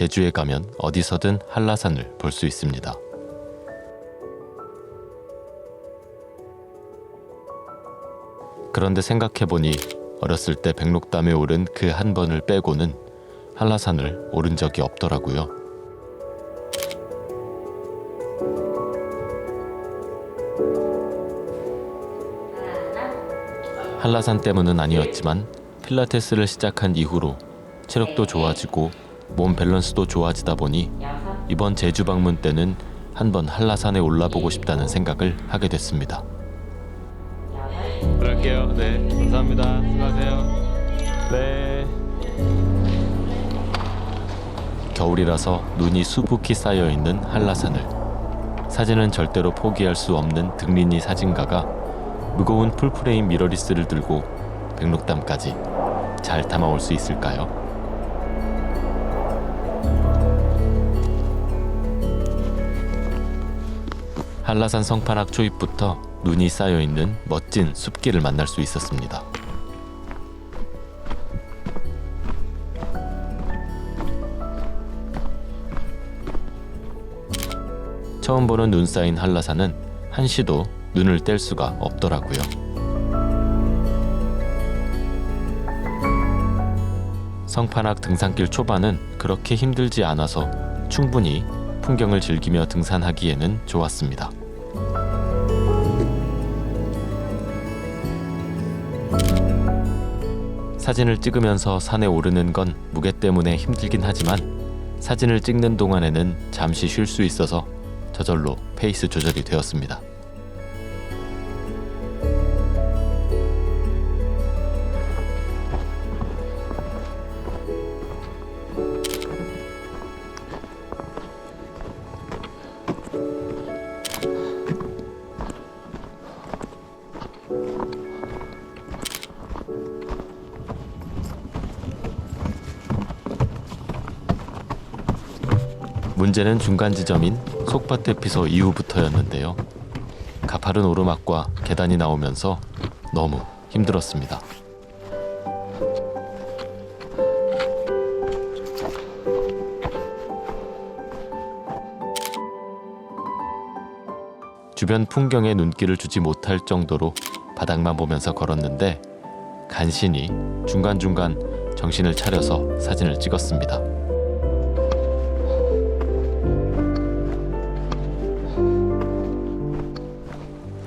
제주에 가면 어디서든 한라산을 볼 수 있습니다. 그런데 생각해보니 어렸을 때 백록담에 오른 그 한 번을 빼고는 한라산을 오른 적이 없더라고요. 한라산 때문은 아니었지만 필라테스를 시작한 이후로 체력도 좋아지고 몸 밸런스도 좋아지다 보니 이번 제주 방문 때는 한번 한라산에 올라보고 싶다는 생각을 하게 됐습니다. 들어갈게요. 네, 감사합니다. 수고하세요. 네. 겨울이라서 눈이 수북히 쌓여 있는 한라산을 사진은 절대로 포기할 수 없는 등린이 사진가가 무거운 풀프레임 미러리스를 들고 백록담까지 잘 담아올 수 있을까요? 한라산 성판악 초입부터 눈이 쌓여 있는 멋진 숲길을 만날 수 있었습니다. 처음 보는 눈 쌓인 한라산은 한시도 눈을 뗄 수가 없더라고요. 성판악 등산길 초반은 그렇게 힘들지 않아서 충분히 풍경을 즐기며 등산하기에는 좋았습니다. 사진을 찍으면서 산에 오르는 건 무게 때문에 힘들긴 하지만 사진을 찍는 동안에는 잠시 쉴 수 있어서 저절로 페이스 조절이 되었습니다. 문제는 중간 지점인 속밭 피소 이후부터였는데요. 가파른 오르막과 계단이 나오면서 너무 힘들었습니다. 주변 풍경에 눈길을 주지 못할 정도로 바닥만 보면서 걸었는데 간신히 중간중간 정신을 차려서 사진을 찍었습니다.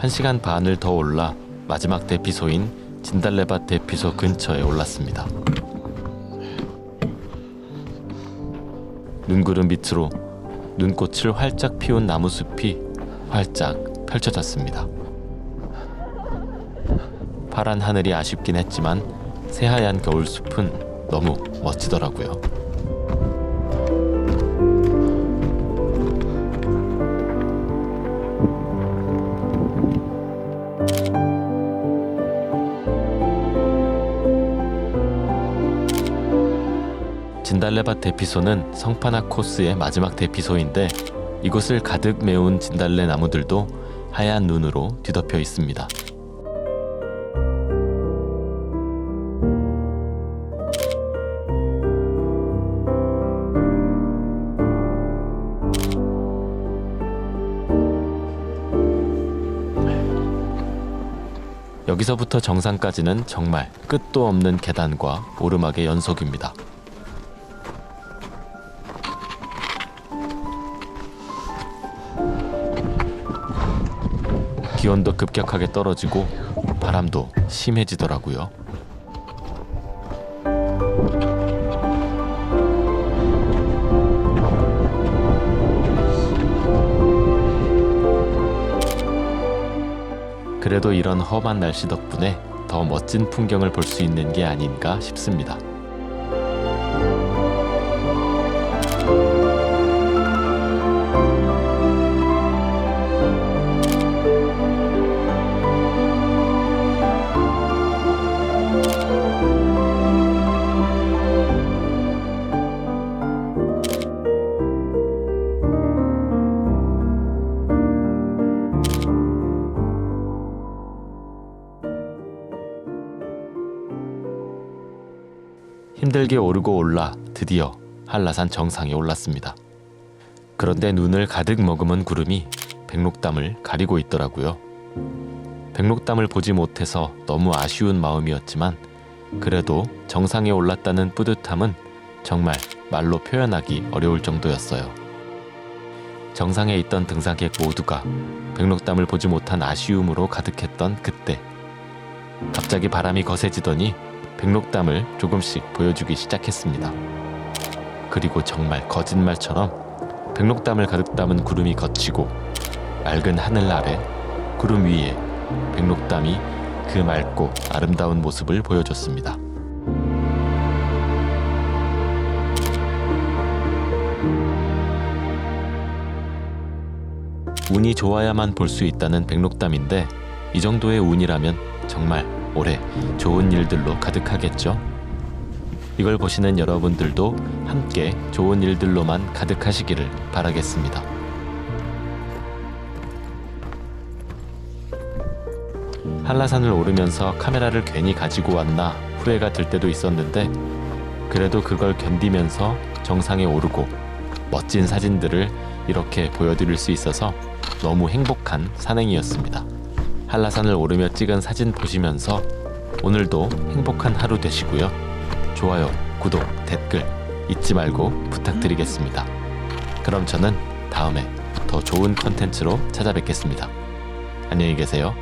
한시간 반을 더 올라 마지막 대피소인 진달래밭 대피소 근처에 올랐습니다. 눈구름 밑으로 눈꽃을 활짝 피운 나무숲이 활짝 펼쳐졌습니다. 파란 하늘이 아쉽긴 했지만 새하얀 겨울숲은 너무 멋지더라고요. 진달래밭 대피소는 성판악 코스의 마지막 대피소인데 이곳을 가득 메운 진달래 나무들도 하얀 눈으로 뒤덮여 있습니다. 여기서부터 정상까지는 정말 끝도 없는 계단과 오르막의 연속입니다. 기온도 급격하게 떨어지고 바람도 심해지더라고요. 그래도 이런 험한 날씨 덕분에 더 멋진 풍경을 볼 수 있는 게 아닌가 싶습니다. 힘들게 오르고 올라 드디어 한라산 정상에 올랐습니다. 그런데 눈을 가득 머금은 구름이 백록담을 가리고 있더라고요. 백록담을 보지 못해서 너무 아쉬운 마음이었지만 그래도 정상에 올랐다는 뿌듯함은 정말 말로 표현하기 어려울 정도였어요. 정상에 있던 등산객 모두가 백록담을 보지 못한 아쉬움으로 가득했던 그때 갑자기 바람이 거세지더니 백록담을 조금씩 보여주기 시작했습니다. 그리고 정말 거짓말처럼 백록담을 가득 담은 구름이 걷히고 맑은 하늘 아래 구름 위에 백록담이 그 맑고 아름다운 모습을 보여줬습니다. 운이 좋아야만 볼 수 있다는 백록담인데 이 정도의 운이라면 정말 올해 좋은 일들로 가득하겠죠? 이걸 보시는 여러분들도 함께 좋은 일들로만 가득하시기를 바라겠습니다. 한라산을 오르면서 카메라를 괜히 가지고 왔나 후회가 들 때도 있었는데 그래도 그걸 견디면서 정상에 오르고 멋진 사진들을 이렇게 보여드릴 수 있어서 너무 행복한 산행이었습니다. 한라산을 오르며 찍은 사진 보시면서 오늘도 행복한 하루 되시고요. 좋아요, 구독, 댓글 잊지 말고 부탁드리겠습니다. 그럼 저는 다음에 더 좋은 컨텐츠로 찾아뵙겠습니다. 안녕히 계세요.